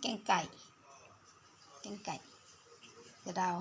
แกงไก่ แกงไก่กระดาว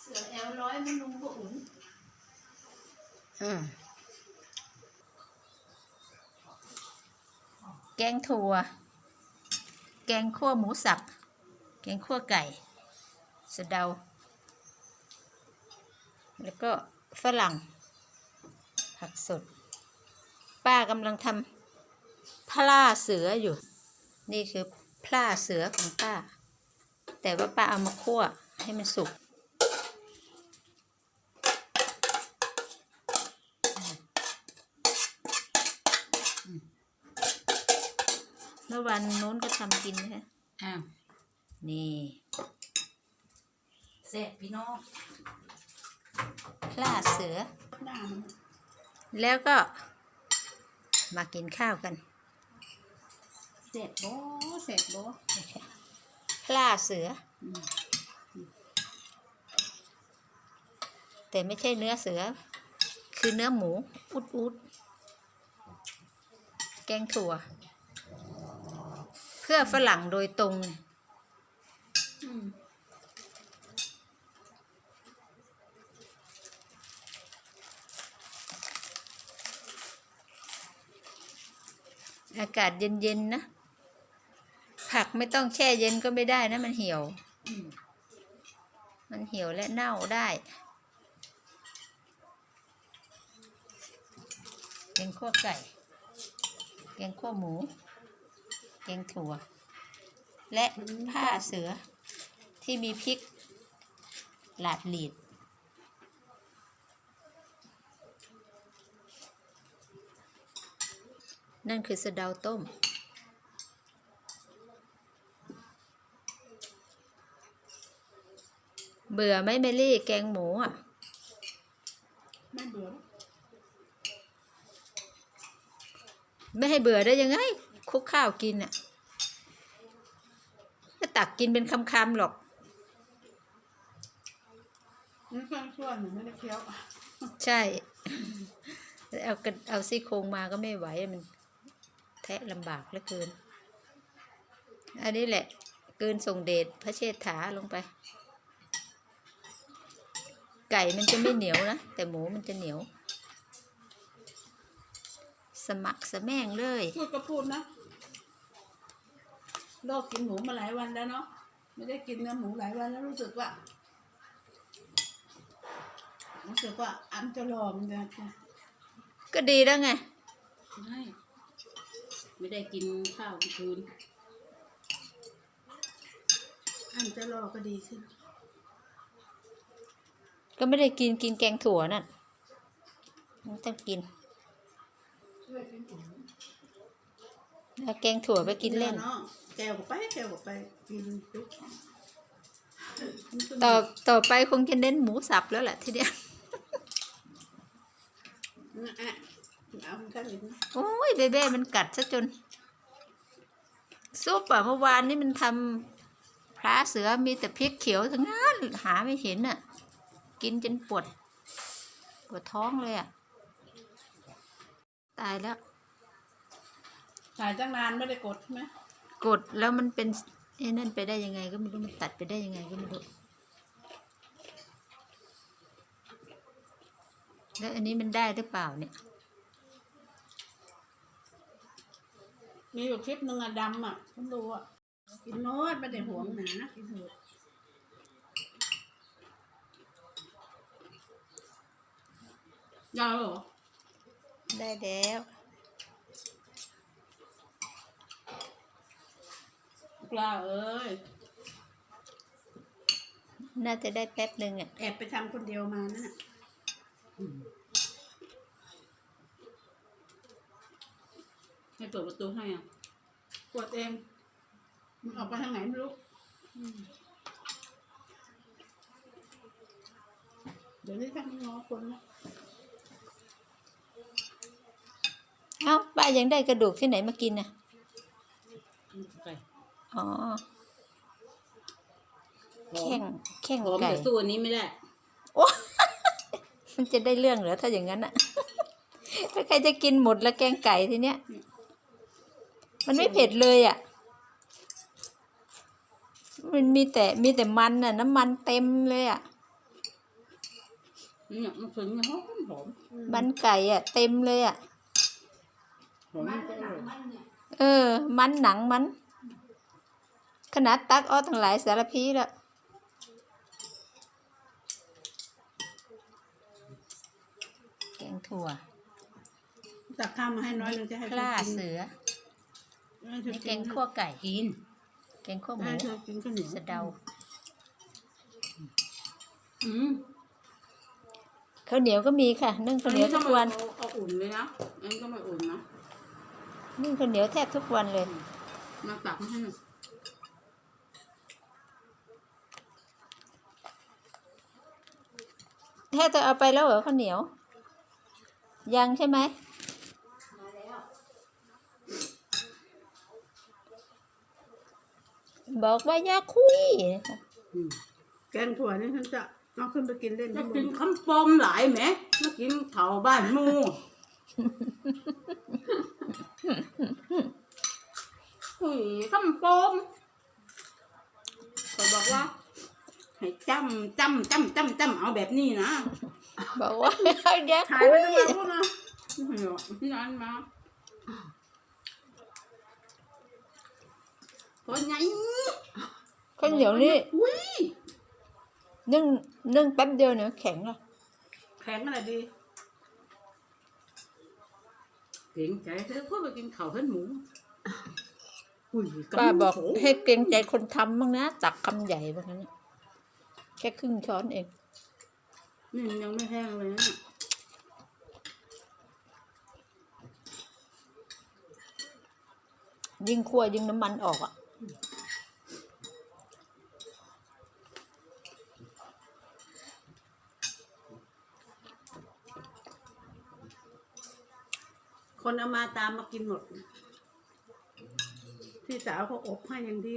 เสือแอลร้อยมันลุงบ่อุ่น อืม แกงถั่ว แกงขั่วหมูสับ แกงขั่วไก่ สะเดา แล้วก็ฝรั่ง ผักสด ป้ากำลังทำพล่าเสืออยู่ นี่คือพล่าเสือของป้า แต่ว่าป้าเอามาคั่วให้มันสุก มื่อวันนู้นก็ทำกินนะฮะอ้าวนี่แซ่บพี่น้องพล่าเสือหน้ามันแล้วก็ มากินข้าวกันแซ่บบ่แซ่บบ่พล่าเสือ อืมแต่ไม่ใช่เนื้อเสือ คือเนื้อหมูอุดอุดแกงถั่ว เพื่อฝรั่งโดยตรง อากาศเย็นๆนะ ผักไม่ต้องแช่เย็นก็ไม่ได้นะ มันเหี่ยว มันเหี่ยวและเน่าได้แกงขั่วไก่แกงขั่วหมู แกงถั่ว และผ้าเสือที่มีพริกหลาดหลีด นั่นคือสะเดาต้ม เบื่อไหมเมลี่แกงหมูอะไม่เบื่อ ไม่ให้เบื่อได้ยังไง คลุกข้าวกินอะก็ตักกินเป็นคำๆหรอกนี่เครื่องช่วยหนูไม่ได้เคี้ยวใช่ เอากระเอาซี่โครงมาก็ไม่ไหวมัน แทะลำบากเหลือเกิน อันนี้แหละเกินส่งเดชพระเชษฐาลงไป ไก่มันจะไม่เหนียวนะ แต่หมูมันจะเหนียว สมัครสะแม่งเลย พูดก็พูดนะโลกกินหมูมาหลายวันแล้วเนาะไม่ได้กินเนื้อหมูหลายวันแล้วรู้สึกว่ารู้สึกว่าอันจะรอมันจะก็ดีแล้วไง ไม่ไม่ได้กินข้าวกลางคืนอันจะรอก็ดีขึ้นก็ไม่ได้กินกินแกงถั่วนั่นมันต้องกิน ช่วยกินหมูเอาแกงถั่วไปกินเล่นนาะแกวก็ไปแกวก็ไปกินจุ๊บต่อต่อไปคงจะเน้นหมูสับแล้วแหละทีเดียวนะอะเอาคุณข้าวอีกนะโอ้ยเบเบ้มันกัดซะจน ซุปอะเมื่อวานนี่มันทำพระเสือมีแต่พริกเขียวทั้งนั้นหาไม่เห็นอะกินจนปวด ปวดท้องเลยอะ ตายแล้วถ่ายตั้งนานไม่ได้กดใช่ไหมกดแล้วมันเป็นไอ้นั่นไปได้ยังไงก็ไม่รู้มันตัดไปได้ยังไงก็ไม่รู้แล้วอันนี้มันได้หรือเปล่าเนี่ย มีอยู่คลิปหนึ่งอะดำอะฉันดูอะกินโน้ตไม่ได้ห่วงหนากินเถอะยาวเหรอ ได้แล้ว ปลาเอ้ย น่าจะได้แป๊บหนึ่งอะ แอบไปทำคนเดียวมานั่นน่ะให้เปิดประตูให้อะกดเองมันออกไปทางไหนไม่รู้เดี๋ยวนี้ถ้าไม่งอคนนะ เอ้า ป้ายังได้กระดูกที่ไหนมากินน่ะไก่อ๋อหอแข้งมแข้งหอมไก่แต่สู้อันนี้ไม่ได้โอ้มันจะได้เรื่องเหรอถ้าอย่างนั้นอะแล้วใครจะกินหมดแล้วแกงไก่ทีเนี้ยมันไม่เผ็ดเลยอะมันมีแต่มีแต่มันน่ะ น้ำมันเต็มเลยอะเนี่ยมันถึงหอมหอมมันไก่อะ เต็มเลยอะ หอมมันก็อร่อยเออ มันหนังมัน ขนาดตักอ้อตั้งหลายสารพีแล้วแกงถั่วตักข้าวมาให้น้อยหนึงจะให้กล้าธอกินเสือให้เธอนี่แกกิงนคั่วไก่ กินแกงคั่วหมูให้เธอกินข้าวเหนียวสะเดาอืมข้าวเหนียวก็มีค่ะ นึ่งข้าวเหนียวทุกวัน เอาเอาอุ่นเลยนะอันนี้ก็ไม่อุ่นนะ นึ่งข้าวเหนียวแทบทุกวันเลย มาตักมาให้หน่อยแทบจะเอาไปแล้วเหรอข้าวเหนียว ยังใช่ไหมบอกว่าอย่าคุยนะคะอืมแกงถั่วนี่ฉันจะเอาขึ้นไปกินเล่นจะข้างบกินนคำปมหลายไหมมากินเถาบ้านหมูอุ้ยคำ ปมเขาบอกว่า ให้จำจำจำจำจำเอาแบบนี้นะบอกว่าอย่าถ่ายคุไปยตั้งแต่พูดนะที่ร้านมาคนไงข้าวเหนียวนี่อุ้ยนึ่งนึ่งแป๊บเดียวเนี่ยแข็งอะแข็งอะไรดีเก่งใจเธอพูดไปกินข้าวเพื่อนหมู อุ้ยป้าบอกโโหให้เกรงใจคนทำบ้างนะตักคำใหญ่บ้างนะแค่ครึ่งช้อนเอง นี่มันยังไม่แห้งเลยนะยิ่งคั่วยิ่งน้ำมันออกอะ คนเอามาตามมากินหมด พี่สาวเขาอบให้อย่างดี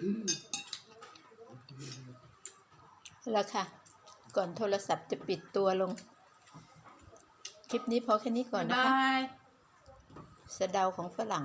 อืมแล้วค่ะ ก่อนโทรศัพท์จะปิดตัวลง คลิปนี้พอแค่นี้ก่อนนะคะบายสะเดาของฝรั่ง